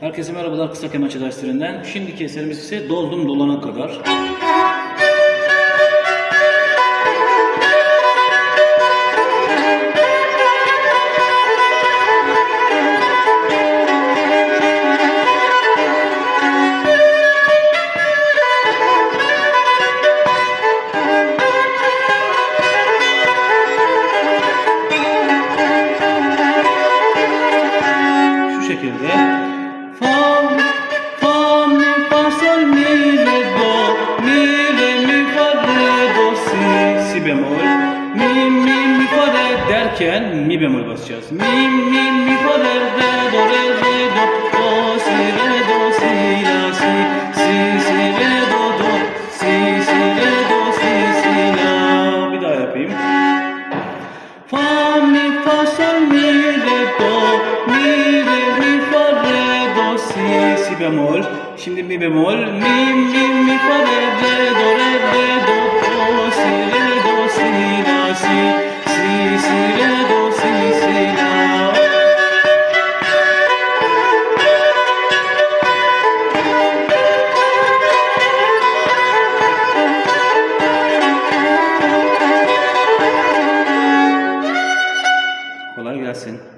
Herkese merhabalar kısa kemençe derslerinden. Şimdiki eserimiz ise Doldum Dolana Kadar. Şu şekilde. Derken mi bemol basacağız. Mi, mi, mi, fa, re, re, do, re, re, do, do, si, re, do, si, la, si, si, si, re, do, do, si, si, re, do, si, si, la. Bir daha yapayım. Fa, mi, fa, sol, mi, si bemol. Şimdi mi bemol. Mi mi mi fa re re do re re do do si re do si la si si si re do si si la. Kolay gelsin.